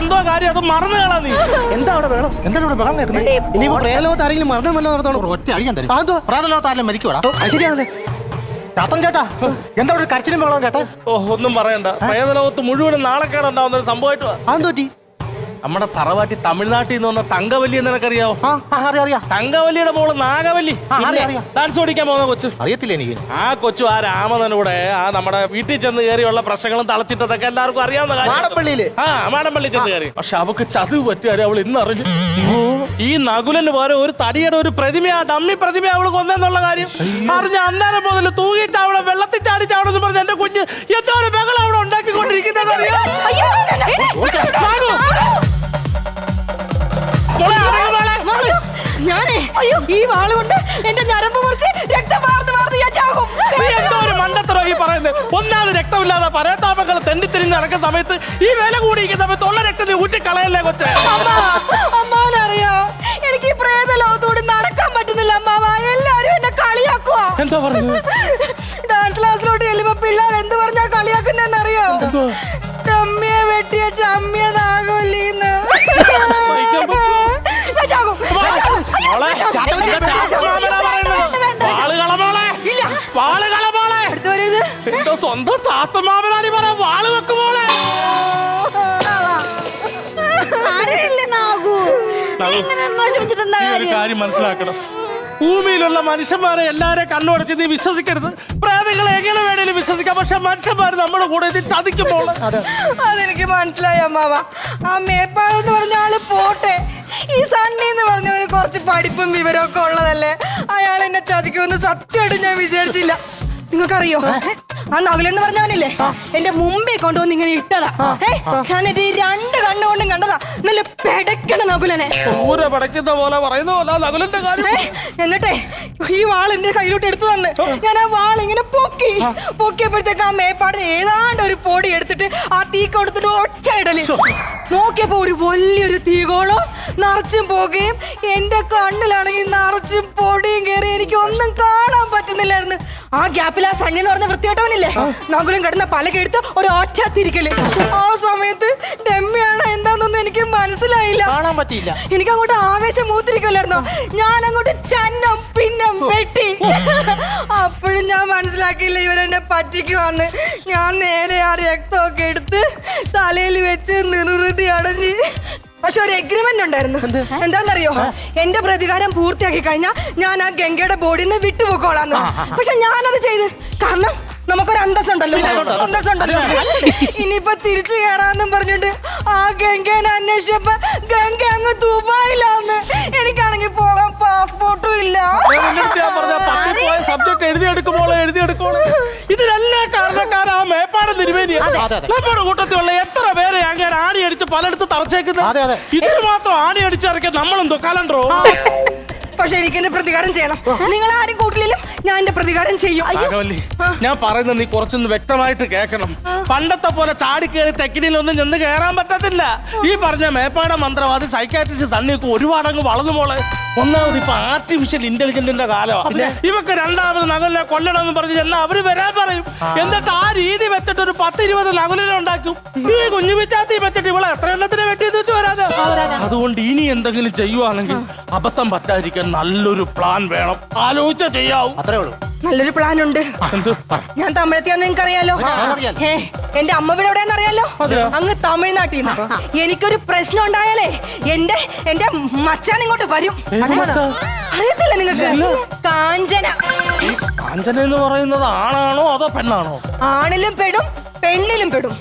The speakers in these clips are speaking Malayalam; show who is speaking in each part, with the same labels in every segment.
Speaker 1: എന്തോ കാര്യം അത് മറന്നു കളാ നീ.
Speaker 2: എന്താ അവിടെ വേണം എന്താ ഇവിടെ വേണം കേൾക്കുന്നത്? ഇനിയിപ്പോ പ്രേതലോകത്ത് ആരെങ്കിലും മരണം വല്ല നടത്തണം
Speaker 3: ഒറ്റ അടിയാൻ തരും
Speaker 2: അതോ
Speaker 3: പ്രേതലോകത്ത് ആരെങ്കിലും മരിക്കുവാടാ?
Speaker 2: ശരിയാണല്ലേ
Speaker 3: ചേട്ടാ എന്താ ഒരു കരച്ചിലും
Speaker 1: ഓ ഒന്നും പറയണ്ട. പ്രേതലോകത്ത് മുഴുവനും നാളെക്കേടുണ്ടാവുന്ന ഒരു സംഭവമായിട്ട് വാ. നമ്മുടെ തറവാട്ടി തമിഴ്നാട്ടിൽ നിന്ന് വന്ന തങ്കവല്ലി എന്ന് നിനക്കറിയാവോ
Speaker 3: അറിയാം
Speaker 1: തങ്കവല്ലിയുടെ മോൾ നാഗവല്ലി. ഡാൻസ് ഓടിക്കാൻ പോകുന്ന കൊച്ചു
Speaker 3: അറിയത്തില്ല എനിക്ക്
Speaker 1: ആ കൊച്ചു ആ രാമനൂടെ ആ നമ്മുടെ വീട്ടിൽ ചെന്ന് കയറിയുള്ള പ്രശ്നങ്ങളും തളച്ചിട്ടതൊക്കെ എല്ലാവർക്കും അറിയാവുന്ന കാര്യം ആ മാടമ്പള്ളി ചെന്ന് കയറി പക്ഷെ അവക്ക് ചതിവ് പറ്റിയാലും അവൾ ഇന്ന് അറിഞ്ഞു ഈ നകുലന് പോലെ ഒരു തടിയുടെ ഒരു പ്രതിമയാ ആ ഡമ്മി പ്രതിമ അവൾ കൊന്നെന്നുള്ള കാര്യം അറിഞ്ഞ അന്നേരം മുതൽ തൂങ്ങി അവളെ വെള്ളത്തിൽ ചാടി ചാവണം എന്ന് പറഞ്ഞ എന്റെ കുഞ്ഞ് എത്ര ബഹളം അവിടെ ഉണ്ടാക്കിക്കൊണ്ടിരിക്കുന്നത് അറിയാം അടങ്ങ്
Speaker 4: ഞാനേ അയ്യോ. ഈ വാൾ കൊണ്ട് എന്റെ ഞരമ്പ് മുറിച്ച് രക്തം വാർന്ന് വാർന്ന് ഞാൻ ചാകും.
Speaker 1: എന്തോ ഒരു മണ്ടത്തരോ ഈ പറയുന്നത്? ഒന്നാമത് രക്തമില്ലാതെ പരയത്താപങ്ങൾ തെണ്ടി തിരിഞ്ഞ് നടക്കുന്ന സമയത്ത് ഈ വില കൂടിയിരിക്കുന്ന സമയത്ത് ഉള്ള രക്തം നീ ഊറ്റി കളയല്ലേ
Speaker 4: കൊച്ചെ അമ്മാവനറിയോ? എനിക്ക് ഈ പ്രേത ലോകത്തോട് നടക്കാൻ പറ്റുന്നില്ല അമ്മാവ. എല്ലാരും എന്നെ കളിയാക്കുക
Speaker 1: എന്താ പറഞ്ഞു
Speaker 4: ഡാൻസ് ക്ലാസ്സിലോട്ട് ചെല്ലുമ്പോ പിള്ളേർ എന്ത് പറഞ്ഞാ കളിയാക്കുന്നറിയോ ചമ്മിയെ വെട്ടിയ ചമ്മിയ നാഗോല്ലീന്ന്
Speaker 5: നീ
Speaker 1: സാത്തമാവനാടി
Speaker 5: പറയാൻ വാൾ
Speaker 1: വെക്കുമോളെ ഒരു
Speaker 5: കാര്യം?
Speaker 1: മനസ്സിലാക്കണം. ഭൂമിയിലുള്ള മനുഷ്യന്മാരെ എല്ലാരെ കണ്ണുടച്ച് നീ വിശ്വസിക്കരുത്. പ്രേതങ്ങളെ എങ്ങനെ വേണേലും വിശ്വസിക്കാം. പക്ഷെ മനുഷ്യന്മാർ നമ്മുടെ കൂടെ ഇത് ചതിക്കുമ്പോൾ
Speaker 4: അതെനിക്ക് മനസ്സിലായി അമ്മാവ. ആ മേപ്പാടെന്ന് പറഞ്ഞ ആൾ പോട്ടെ. ഈ സണ്ണി എന്ന് പറഞ്ഞവന് കുറച്ച് പഠിപ്പും വിവരമൊക്കെ ഉള്ളതല്ലേ? അയാൾ എന്നെ ചതിക്കുമെന്ന് സത്യമായിട്ട് ഞാൻ വിചാരിച്ചില്ല. നിങ്ങൾക്കറിയോ? ആ. നകുലെന്ന് പറഞ്ഞവനില്ലേ എന്റെ മുമ്പേ കൊണ്ടുവന്ന് ഇങ്ങനെ ഇട്ടതാ. ഏ? ഞാൻ എന്റെ ഈ രണ്ട് കണ്ണുകൊണ്ടും കണ്ടതാ. നല്ല പെടക്കണ നകുലനെ.
Speaker 1: ഊര പടയ്ക്കുന്ന പോലെ പറയുന്ന പോലെ നകുലന്റെ കാര്യം
Speaker 4: എന്നിട്ടേ ഈ വാൾ എന്റെ കയ്യിലോട്ട് എടുത്തു തന്നെ. ഞാൻ ആ വാൾ ഇങ്ങനെ പൊക്കി. പൊക്കിയപ്പോഴത്തേക്ക് ആ മേപ്പാടിന് ഏതാണ്ട് ഒരു പൊടി എടുത്തിട്ട് ആ തീ കൊടുത്തിട്ട് ഒച്ച ഇടൽ. നോക്കിയപ്പോ ഒരു വലിയൊരു തീകോളം നിറച്ചും പോകുകയും എന്റെ കണ്ണിലാണെങ്കിൽ നിറച്ചും പൊടിയും കയറി എനിക്ക് ഒന്നും കാണാൻ പറ്റുന്നില്ലായിരുന്നു. ആ ഗ്യാപ്പിൽ ആ സണ്ണി എന്ന് പറഞ്ഞ വൃത്തിയോട്ടവനില്ലേ നകുലം കിടന്ന പലകെടുത്ത് ഒരു ഒറ്റ തിരിക്കൽ ആ സമയത്ത് ഡെമ്മിയാണ് എന്താണെന്നൊന്നും എനിക്ക് മനസ്സിലായില്ല.
Speaker 3: കാണാൻ പറ്റിയില്ല.
Speaker 4: എനിക്ക് അങ്ങോട്ട് ആവേശം മൂത്തിരിക്കില്ലായിരുന്നോ ഞാൻ അങ്ങോട്ട് ചന്നം പിന്നം വെട്ടി. ഞാൻ മനസ്സിലാക്കിയില്ല ഇവരെന്നെ പറ്റിക്കുവാന്ന് ഞാൻ നേരെ ആ രക്തമൊക്കെ എടുത്ത് തലയിൽ വെച്ച് നിർവൃതി അടഞ്ഞ്. പക്ഷെ ഒരു എഗ്രിമെന്റ് ഉണ്ടായിരുന്നു. എന്താണെന്നറിയോ? എന്റെ പ്രതികാരം പൂർത്തിയാക്കി കഴിഞ്ഞാൽ ഞാൻ ആ ഗംഗയുടെ ബോഡിയിൽ നിന്ന് വിട്ടുപോക്കോളാന്ന് പക്ഷെ ഞാനത് ചെയ്ത്. കാരണം നമുക്കൊരു അന്തസ്സുണ്ടല്ലോ. അന്തസ്സുണ്ടല്ലോ. ഇനിയിപ്പൊ തിരിച്ചു കയറാന്നും പറഞ്ഞിട്ട് ആ ഗംഗേനെ അന്വേഷിച്ചപ്പോ ഗംഗ അങ്ങ് ദുബായിലാന്ന്. എനിക്കാണെങ്കിൽ പോകാൻ പാസ്പോർട്ടും ഇല്ല.
Speaker 1: നമ്മുടെ കൂട്ടത്തിലുള്ള എത്ര പേരെ അങ്ങനെ ആണി അടിച്ച് പലയിടത്ത് തറച്ചേക്കുന്നത്
Speaker 3: അതെ.
Speaker 1: ഇതിന് മാത്രം ആണി അടിച്ചിറക്കാൻ നമ്മളും കലണ്ടറോ?
Speaker 4: പക്ഷെ എനിക്ക് എന്റെ പ്രതികാരം ചെയ്യണം. നിങ്ങൾ ആരും കൂട്ടിലും ഞാൻ എന്റെ പ്രതികാരം ചെയ്യും.
Speaker 1: ഞാൻ പറയുന്നത് നീ കുറച്ചൊന്ന് വ്യക്തമായിട്ട് കേൾക്കണം. പണ്ടത്തെ പോലെ ചാടി കയറി തെക്കിനിലൊന്നും ചെന്ന് കയറാൻ പറ്റത്തില്ല. ഈ പറഞ്ഞ മേപ്പാട മന്ത്രവാദി സൈക്കാട്രിസ്റ്റ് സണ്ണിയൊക്കെ ഒരുപാട് അങ്ങ് വളർന്നു മോളെ. ഒന്നാമത് ഇപ്പൊ ആർട്ടിഫിഷ്യൽ ഇന്റലിജന്റിന്റെ കാലമാണ് ഇവക്ക് രണ്ടാമത് നഗലിനെ കൊല്ലണം എന്ന് പറഞ്ഞ് ചെന്നാൽ അവർ വരാൻ പറയും. എന്നിട്ട് ആ രീതി വെച്ചിട്ട് ഒരു പത്ത് ഇരുപത് നഗലിനെ ഉണ്ടാക്കും. ഈ കുഞ്ഞു വിച്ചാത്തി വെച്ചിട്ട് ഇവളെ എത്ര എണ്ണത്തിന് വെട്ടി വെച്ച് വരാതെ അതുകൊണ്ട് ഇനി എന്തെങ്കിലും ചെയ്യുവാണെങ്കിൽ അബദ്ധം പറ്റാതിരിക്കാൻ നല്ലൊരു പ്ലാൻ വേണം. ആലോചിച്ച ചെയ്യാവും.
Speaker 3: അത്രേ ഉള്ളൂ.
Speaker 4: നല്ലൊരു പ്ലാൻ ഉണ്ട്. ഞാൻ തമിഴത്തിയാന്ന് നിങ്ങൾക്ക് അറിയാലോ
Speaker 3: അറിയാലോ.
Speaker 4: ഏ എന്റെ അമ്മ വീട് എവിടെയാന്ന് അറിയാലോ? അങ്ങ് തമിഴ്നാട്ടിൽ നിന്ന് എനിക്കൊരു പ്രശ്നം ഉണ്ടായാലേ എന്റെ എന്റെ മച്ചാൻ ഇങ്ങോട്ട് വരും. അറിയത്തില്ല നിങ്ങൾക്ക്? കാഞ്ചന.
Speaker 1: കാഞ്ചന എന്ന് പറയുന്നത് ആണാണോ അതോ പെണ്ണാണോ?
Speaker 4: ആണിലും പെടും പെണ്ണിലും പെടും.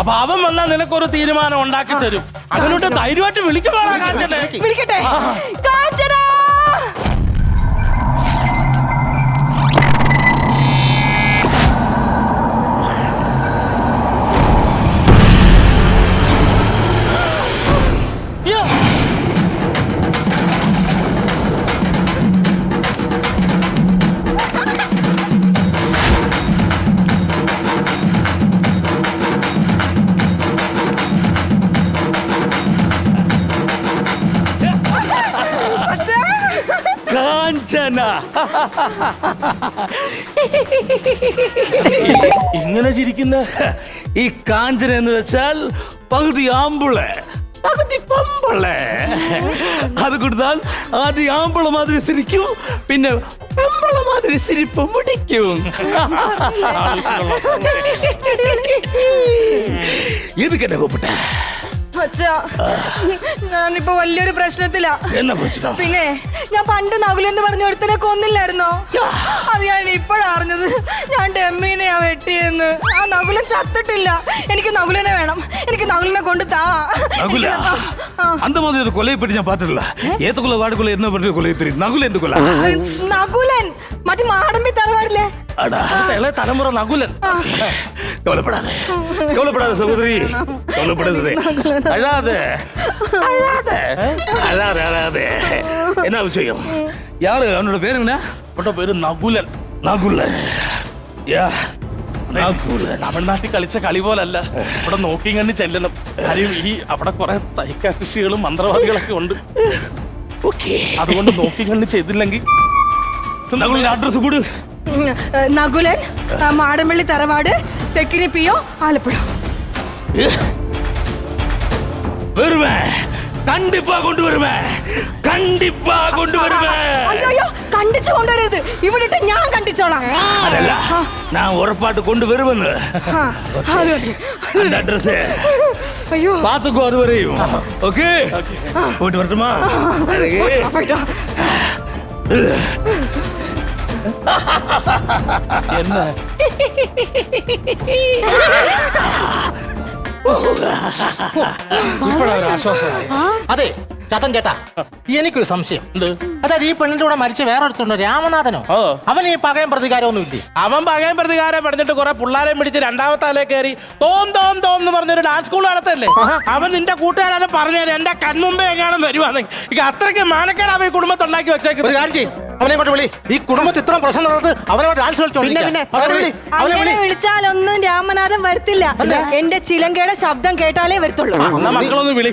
Speaker 1: അപ്പൊ അവൻ വന്നാൽ നിനക്കൊരു തീരുമാനം ഉണ്ടാക്കി തരും. അതിനോട്ട് ധൈര്യമായിട്ട് വിളിക്കുവാണോ കാഞ്ചന
Speaker 4: വിളിക്കട്ടെ.
Speaker 1: ഇങ്ങനെ ചിരിക്കുന്ന
Speaker 6: ഈ കാഞ്ചന എന്ന് വെച്ചാൽ പകുതി ആമ്പിൾ പകുതി പമ്പൾ അത് കൊടുത്താൽ ആദ്യം ആമ്പിള മാതിരി സിരിക്കും പിന്നെ പെമ്പള മാതിരി സിരിപ്പ് മുടിക്കും. ഇത് കേട്ട കൂപ്പിട്ട
Speaker 4: ഞാനിപ്പോ വലിയൊരു പ്രശ്നത്തിലാ.
Speaker 6: എന്നാ പ്രശ്നം
Speaker 4: പിന്നെ ഞാൻ പണ്ട് നകുലെന്ന് പറഞ്ഞ ഒരുത്തനെ കൊന്നില്ലായിരുന്നോ? അത് ഞാൻ ഇപ്പോഴാറിഞ്ഞത് ഞാൻ ഡെമ്മീനെയാ വെട്ടിയെന്ന് ആ നകുലൻ ചത്തിട്ടില്ല എനിക്ക് നകുലനെ വേണം എനിക്ക് നകുലിനെ കൊണ്ട് താ
Speaker 6: നകുല
Speaker 4: എനിക്കിത് താ. ആ.
Speaker 6: அந்த மாதிரி ஒரு கொலையை பற்றி நான் பார்த்துடல ஏத்துக்குள்ள வாடுக்குள்ள என்ன பற்றி கொலை தெரியும் நகுல எந்த கொலை
Speaker 4: നകുലൻ മറ്റേ മാടമ്പി തറവാടില്ലേ
Speaker 6: அடா
Speaker 1: ഇളയ തലമുറ നകുലൻ
Speaker 6: கவலைப்படாத கவலைப்படாத சகோதரி கவலைப்படாதே அழாத அழாத அழாத அழாத என்ன விஷயம் யாரு அவனோட பேரு என்ன
Speaker 1: ഇവിടെ പേര് നകുലൻ
Speaker 6: நகுல யா നകുലൻ
Speaker 1: തമിഴ്നാട്ടിൽ കളിച്ച കളി പോലല്ല ഇവിടെ നോക്കി കണ്ട് ചെല്ലണം കാര്യം ഈ അവിടെ കുറെ സൈക്കാട്രിസ്റ്റുകളും മന്ത്രവാദികളൊക്കെ ഉണ്ട്
Speaker 6: ஓகே
Speaker 1: അതുകൊണ്ട് നോക്കി കണ്ട് ചെയ്തില്ലെങ്കിൽ
Speaker 6: நகுலின் அட்ரஸ் கொடு
Speaker 4: ഉം, ഏ, നകുലൻ ആ, മാടമ്പള്ളി തറവാട് തെക്കിനി പിയോ ആലപ്പുഴ
Speaker 6: வருவேன் கண்டிப்பா கொண்டு வருவேன் கண்டிப்பா கொண்டு வருவேன்
Speaker 4: അയ്യോ കണ്ടിച്ചു കൊണ്ടുവരരുത് ഇവിടെ ഇട്ട് ഞാൻ കണ്ടിച്ചോളാം
Speaker 6: അതല്ല நான் ഉറപ്പായിട്ട് കൊണ്ടുവരുമെന്ന്
Speaker 4: ആ, അത് മതി.
Speaker 6: அந்த அட்ரஸ்
Speaker 4: അയ്യോ
Speaker 6: பாத்துக்கோ அது வரையும் ஓகே போயிட்டு வரட்டுமா அழகு
Speaker 4: പോയിട്ടോ
Speaker 1: എന്ന് ഇപ്പോഴാ ഒരു ആശ്വാസമായി
Speaker 3: അതെ ചാത്തൻ ചേട്ടാ എനിക്കൊരു സംശയം.
Speaker 1: എന്ത്?
Speaker 3: അതായത് ഈ പെണ്ണിന്റെ കൂടെ മരിച്ച വേറെ ഒരുത്തുണ്ടോ രാമനാഥനോ?
Speaker 1: ഓ.
Speaker 3: അവൻ ഈ പകയം പ്രതികാരമൊന്നും ഇല്ലേ
Speaker 1: അവൻ പകയം പ്രതികാരം പഠിച്ചിട്ട് കുറെ പിള്ളേരെ പിടിച്ച് രണ്ടാമത്തെ അലേ കയറി തോം തോം തോം എന്ന് പറഞ്ഞൊരു ഡാൻസ് സ്കൂൾ നടത്തല്ലേ? അവൻ നിന്റെ കൂട്ടുകാരത് പറഞ്ഞു എന്റെ കൺമുമ്പേ എങ്ങാനും വരുവാണെങ്കിൽ അത്രയ്ക്ക് മാനക്കേടാവ് ഈ കുടുംബത്തുണ്ടാക്കി
Speaker 3: ഒരു
Speaker 1: വെച്ചേക്കുന്നത്.
Speaker 3: കാര്യം ചെയ്യ്. അവനെ കൊണ്ട് വിളി. ഈ കുടുംബത്തിൽ ഇത്ര പ്രശ്നം നടന്നത് അവനോട് ഡാൻസ് കളിച്ചോ
Speaker 2: പിന്നെ, പിന്നെ,
Speaker 3: അവനെ വിളി. അവനെ
Speaker 4: അങ്ങനെ
Speaker 3: വിളി.
Speaker 4: വിളിച്ചാലൊന്നും രാമനാഥൻ വരത്തില്ല. എന്റെ ചിലങ്കയുടെ ശബ്ദം കേട്ടാലേ വരത്തുള്ളൂ.
Speaker 1: എന്നാ മക്കളൊന്ന് വിളി.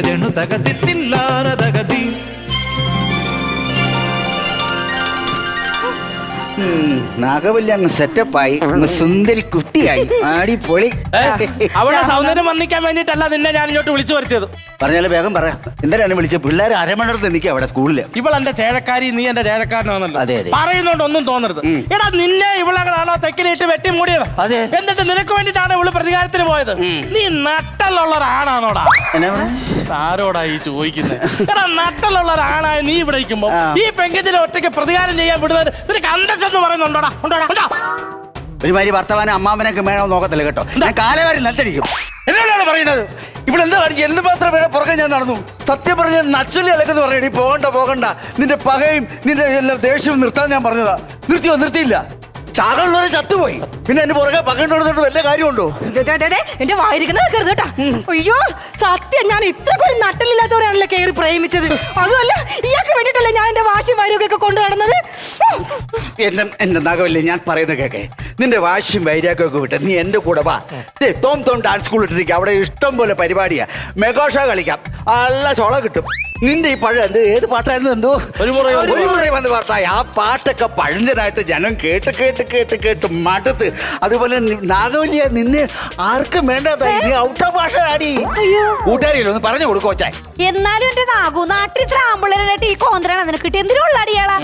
Speaker 7: ജണു തക തിത്തില്ലാന
Speaker 8: നാഗവല്ലി അങ്ങ് സെറ്റപ്പായി സുന്ദരി കുട്ടിയായി ആടിപ്പൊളി
Speaker 1: അവിടെ സൗന്ദര്യം വർണിക്കാൻ വേണ്ടിട്ടല്ല നിന്നെ ഞാൻ ഇങ്ങോട്ട് വിളിച്ചു വരുത്തിയത്
Speaker 8: പറഞ്ഞാലും വേഗം പറ എന്തിനാണ് വിളിച്ച. പിള്ളേർ അരമണർന്ന് നിൽക്കുക അവിടെ സ്കൂളിൽ.
Speaker 1: ഇവൾ എന്റെ ചേഴക്കാരി നീ എന്റെ ചേഴക്കാരനാണല്ലോ
Speaker 8: അതെ, അതെ.
Speaker 1: പറയുന്നോണ്ട് ഒന്നും തോന്നരുത്. എടാ നിന്നെ ഇവളങ്ങളാണോ തെക്കിലിട്ട് വെട്ടി മൂടിയത്?
Speaker 8: അതെ.
Speaker 1: എന്നിട്ട് നിനക്ക് വേണ്ടിട്ടാണ് ഇവൾ പ്രതികാരത്തിന് പോയത്? നീ നട്ടലുള്ള ഒരാണാണോടാ
Speaker 8: എന്നാ? പറഞ്ഞെ?
Speaker 1: ആരോടാ ഈ ചോദിക്കുന്നത് എടാ നട്ടലുള്ള ഒരാണായി നീ ഇവിടെ ഇരിക്കുമ്പോ
Speaker 8: ആ.
Speaker 1: ഈ പെങ്കിന്റെ ഒറ്റയ്ക്ക് പ്രതികാരം ചെയ്യാൻ വിടുന്നത് നിനക്ക് അന്തസ്സെന്ന് പറയുന്നുണ്ടോടാ? ഉണ്ടോടാ? ഉണ്ടോ?
Speaker 8: ഒരുമാതിരി വർത്തമാനം അമ്മാമനൊക്കെ വേണോ നോക്കത്തില്ല കേട്ടോ. ഞാൻ കാലവാരി നിലത്തടിക്കും പറയുന്നത്? ഇവിടെ എന്താ കാണിക്കുക എന്ത് മാത്രം പേരെ പുറകെ ഞാൻ നടന്നു. സത്യം പറഞ്ഞ നച്ചലി അലക്കെന്ന് പറയണേ പോകണ്ട പോകണ്ട. നിന്റെ പകയും നിന്റെ എല്ലാം ദേഷ്യവും നിർത്താൻ ഞാൻ പറഞ്ഞതാ. നിർത്തിയോ? നിർത്തിയില്ല. ചാകളുള്ളവരെ ചത്തുപോയി. പിന്നെ എന്റെ പുറകെ പകണ്ടോട് വല്ല കാര്യമുണ്ടോ?
Speaker 4: ദേ, ദേ, ദേ, ദേ, എന്റെ വായിരിക്കുന്ന കേട്ടാ. അയ്യോ സത്യം ഞാൻ ഇത്രക്ക് ഒരു നട്ടലില്ലാത്തവരാണല്ലോ കയറി പ്രേമിച്ചത്. അതുമല്ല ഇയാൾക്ക് വേണ്ടിട്ടല്ലേ ഞാൻ എന്റെ വാശിയും വൈരോഗ്യൊക്കെ കൊണ്ടു നടന്നത്?
Speaker 8: എന്റെ എന്റെ നഖമല്ലേ ഞാൻ പറയുന്നത് കേക്കെ നിന്റെ വാശിയും വൈരാഗ്യമൊക്കെ വിട്ട് നീ എന്റെ കൂടെ വാ. ദേ, തോം തോം ഡാൻസ് സ്കൂൾ ഇട്ടിരിക്കുക അവിടെ ഇഷ്ടം പോലെ പരിപാടിയാ. മെഗോഷ കളിക്കാം. നല്ല ചോള കിട്ടും. നിന്റെ ഈ പഴം എന്ത്? ഏത് പാട്ടായിരുന്നു എന്തോ?
Speaker 1: ഒരു മുറ ഒരു
Speaker 8: മുറ വന്ന് പാട്ടായി. ആ പാട്ടൊക്കെ പഴഞ്ചനായിട്ട് ജനം കേട്ട് കേട്ട് കേട്ട് കേട്ട് മടുത്ത്. അതുപോലെ നി- നാഗവല്ലിയ നിന്നെ ആർക്കും വേണ്ടതായി. നീ ഔട്ട് ഓഫ് ഭാഷ ആടി. കൂട്ടുകാരിയില്ല? ഒന്ന് പറഞ്ഞു കൊടുക്കോ ചായ
Speaker 5: എന്നാലും എന്റെ നാഗു നാട്ടിൽ ഇത്ര ആമ്പിളരായിട്ട് ഈ കോന്തരാണ് അതിനെ കിട്ടി എന്തിനുള്ള അടിയാളാ?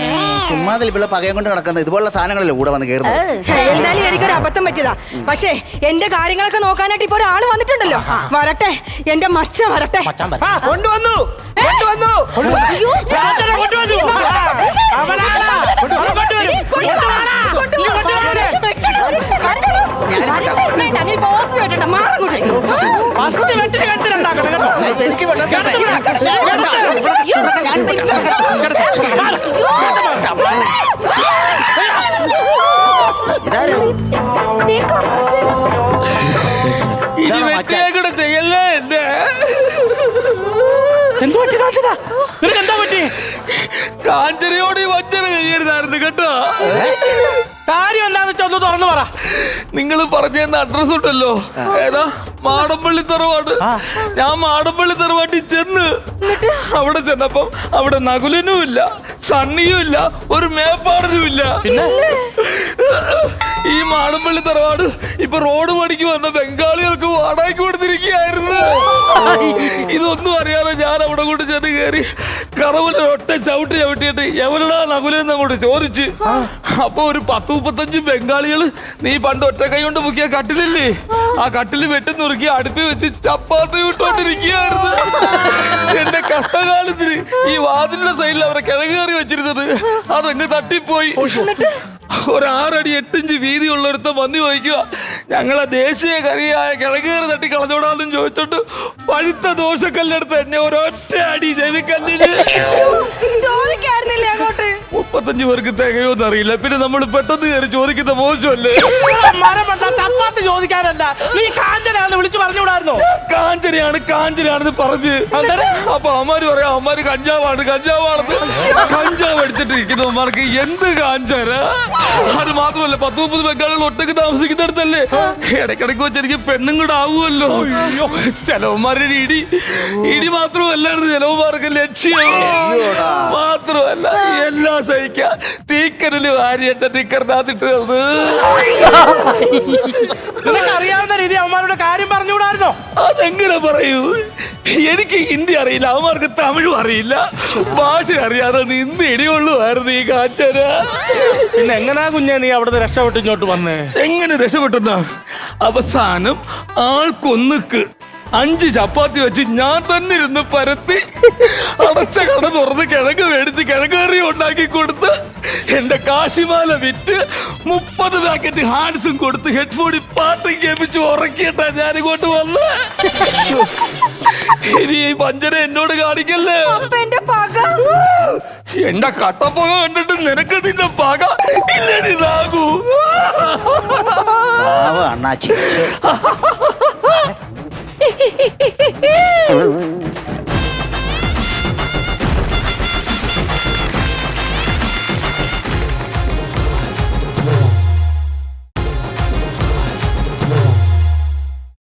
Speaker 8: ചുമ്മാതിൽ പിള്ള പകയം കൊണ്ട് നടക്കുന്ന ഇതുപോലുള്ള സാധനങ്ങളല്ലേ കൂടെ വന്ന് കയറുന്നത്
Speaker 4: എന്തായാലും എനിക്കൊരു അബദ്ധം പറ്റിയതാ. പക്ഷേ എന്റെ കാര്യങ്ങളൊക്കെ നോക്കാനായിട്ട് ഇപ്പൊ ഒരാൾ വന്നിട്ടുണ്ടല്ലോ. വരട്ടെ. എന്റെ മച്ച വരട്ടെ.
Speaker 3: മച്ചാൻ
Speaker 8: കൊണ്ടുവന്നു അയ്യോ,
Speaker 1: ഞാൻ- കൊച്ചനെ കൊണ്ടുവന്നു അവനാണ് കൊണ്ടുവരും ഫസ്റ്റ് വെട്ടിന് കഴുത്തിലുണ്ടാക്കണം
Speaker 4: കേട്ടോ എനിക്ക് വെള്ളം വേണ്ട.
Speaker 1: ഞാൻ വേണ്ട.
Speaker 8: ഞാൻ വേണ്ട.
Speaker 1: കിടത്ത്. കിടത്ത്.
Speaker 6: വഞ്ചന ചെയ്യരുതായിരുന്നു കേട്ടോ
Speaker 1: കാര്യം എന്താന്ന് വെച്ചാ ഒന്ന് തുറന്നു പറ.
Speaker 6: നിങ്ങൾ പറഞ്ഞു തന്ന അഡ്രസ് ഉണ്ടല്ലോ. ഏതാ? മാടമ്പള്ളി തറവാട്. ഞാൻ മാടമ്പള്ളി തറവാട്ടിൽ ചെന്ന് അവിടെ ചെന്നപ്പം അവിടെ നകുലനും ഇല്ല സണ്ണിയും ഇല്ല ഒരു മേപ്പാടനും ഇല്ല. ഈ മാടമ്പള്ളി തറവാട് ഇപ്പൊ റോഡ് പണിക്ക് വന്ന ബംഗാളികൾക്ക് വാടകയ്ക്ക് കൊടുത്തിരിക്കുകയായിരുന്നു. ഇതൊന്നും അറിയാതെ ഞാൻ അവിടെ കൊണ്ട് ചെന്ന് കയറി കറവല ഒറ്റ ചവിട്ടി ചവിട്ടിയിട്ട് എവരടാ നകുലെന്ന് അങ്ങോട്ട് ചോദിച്ച്. അപ്പൊ ഒരു പത്ത് മുപ്പത്തഞ്ച് ബംഗാളികൾ നീ പണ്ട് ഒറ്റ കൈ കൊണ്ട് മുക്കിയ കട്ടിലില്ലേ? ആ. കട്ടിൽ വെട്ടി നുറുക്കി അടുപ്പി വെച്ച് ചപ്പാത്തി വിട്ടോണ്ടിരിക്കുകയായിരുന്നു എന്റെ കഷ്ടകാലത്തിന് ഈ വാതിലിന്റെ സൈഡിൽ അവരെ കിഴങ്ങ് കയറി വെച്ചിരുന്നത്. അതങ്ങ് തട്ടിപ്പോയി. ഒരു ആറടി എട്ടിഞ്ച് വീതിയുള്ള ഒരുത്ത വന്നി വഹിക്കുക ഞങ്ങളെ ദേശീയ കറിയായ കിഴങ്ങേറ് തട്ടി കളഞ്ഞോടാന്നും ചോദിച്ചിട്ട് പഴുത്ത ദോശക്കല്ലെടുത്ത് എന്നെ ഒരൊറ്റ അടി ചെവിക്കല്ലിന് മുപ്പത്തഞ്ച് പേർക്ക് തികയോന്ന് അറിയില്ല. പിന്നെ നമ്മൾ പെട്ടെന്ന് കയറി ചോദിക്കുന്ന മോശമല്ലേ?
Speaker 1: മരം വെട്ടാൻ ചപ്പാത്തി ചോദിക്കാനല്ല. നീ കാഞ്ചനാന്ന് വിളിച്ചു പറഞ്ഞുകൂടായിരുന്നോ
Speaker 6: കാഞ്ചനയാണ് കാഞ്ചനയാണെന്ന് പറഞ്ഞ്. അപ്പൊ അമ്മാര് പറയാം അമ്മാര് കഞ്ചാവാണ് കഞ്ചാവാണെന്ന്. കഞ്ചാവ് എടുത്തിട്ടിരിക്കുന്ന അമ്മമാർക്ക് എന്ത് കാഞ്ചര അത് മാത്രമല്ല പത്ത് മുപ്പത് ബംഗാളികൾ ഒട്ടക്ക് താമസിക്കുന്നിടത്തല്ലേ? ഇടയ്ക്കിടയ്ക്ക് വെച്ച് എനിക്ക് പെണ്ണും കൂടെ ആവുമല്ലോ ചെലവന്മാരുടെ ഇടി. ഇടി മാത്രമല്ലായിരുന്നു ചെലവന്മാർക്ക് ലക്ഷ്യം. മാത്രമല്ല എല്ലാം സഹിക്കാം തീക്കരൽ തിക്കറിനകത്തിട്ട്
Speaker 1: നിനക്ക് അറിയാവുന്ന രീതി അവന്മാരുടെ കാര്യം പറഞ്ഞുകൂടായിരുന്നോ?
Speaker 6: അതെങ്ങനെ പറയൂ? എനിക്ക് ഹിന്ദി അറിയില്ല അവന്മാർക്ക് തമിഴും അറിയില്ല. ഭാഷ അറിയാതെ നിന്ന് ഇടികൊള്ളുമായിരുന്നു ഈ കാറ്റര
Speaker 1: പിന്നെ എങ്ങനാ കുഞ്ഞെ നീ അവിടുന്ന് രക്ഷപ്പെട്ട് ഇങ്ങോട്ട് വന്നേ?
Speaker 6: എങ്ങനെ രക്ഷപ്പെട്ടെന്ന? അവസാനം ആൾക്കൊന്നുക്ക് അഞ്ച് ചപ്പാത്തി വെച്ച് ഞാൻ തന്നെ ഇരുന്ന് പരത്തി അടച്ച കട തുറന്ന് കിഴങ്ങ് മേടിച്ച് കിഴങ്ങ് കറി ഉണ്ടാക്കി കൊടുത്ത് എന്റെ കാശിമാല വിറ്റ് മുപ്പത് പാക്കറ്റ് ഹാൻസും കൊടുത്ത് ഹെഡ്ഫോണിൽ പാട്ട് കേൾപ്പിച്ച് ഉറക്കിയിട്ടാ ഞാനിങ്ങോട്ട് വന്ന്. ഇനി ഈ പഞ്ചര എന്നോട് കാണിക്കല്ലേ?
Speaker 4: എന്റെ പക.
Speaker 6: എന്റെ കട്ടപ്പുക കണ്ടിട്ട് നിനക്ക് നിന്റെ പക ഇല്ലടി
Speaker 8: പാവം അണ്ണാച്ചി.